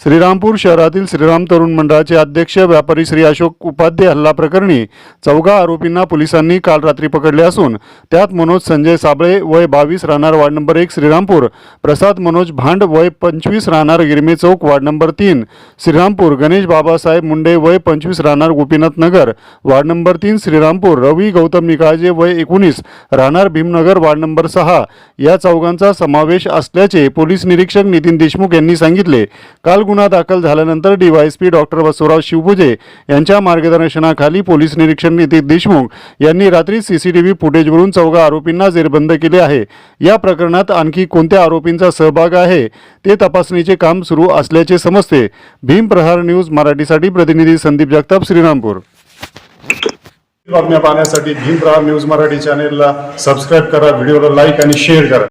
श्रीरामपूर शहरातील श्रीराम तरुण मंडळाचे अध्यक्ष व्यापारी श्री अशोक उपाध्ये हल्ला प्रकरणी चौघा आरोपींना पोलिसांनी काल रात्री पकडले असून त्यात मनोज संजय साबळे वय बावीस राहणार वार्ड नंबर एक श्रीरामपूर प्रसाद मनोज भांड वय पंचवीस राहणार गिरमे चौक वार्ड नंबर तीन श्रीरामपूर गणेश बाबासाहेब मुंडे वय पंचवीस राहणार गोपीनाथ नगर वार्ड नंबर तीन श्रीरामपूर रवी गौतम निकाळजे वय एकोणीस राहणार भीमनगर वार्ड नंबर सहा. या चौघांचा समावेश असल्याचे पोलीस निरीक्षक नितीन देशमुख यांनी सांगितले. काल गुन्हा दाखल झाल्यानंतर डीवायएसपी डॉक्टर बसवराव शिवपुजे यांच्या मार्गदर्शनाखाली पोलीस निरीक्षक नितीन देशमुख यांनी रात्री सीसीटीव्ही फुटेजवरून चौघा आरोपींना जेरबंद केले आहे. या प्रकरणात आणखी कोणत्या आरोपींचा सहभाग आहे ते तपासणीचे काम सुरू असल्याचे समजते. भीम प्रहार न्यूज मराठीसाठी प्रतिनिधी संदीप जगताप श्रीरामपूर. बातम्या पाहण्यासाठी भीम प्रहार न्यूज मराठी चॅनेलला सबस्क्राईब करा व्हिडिओला लाईक आणि शेअर करा.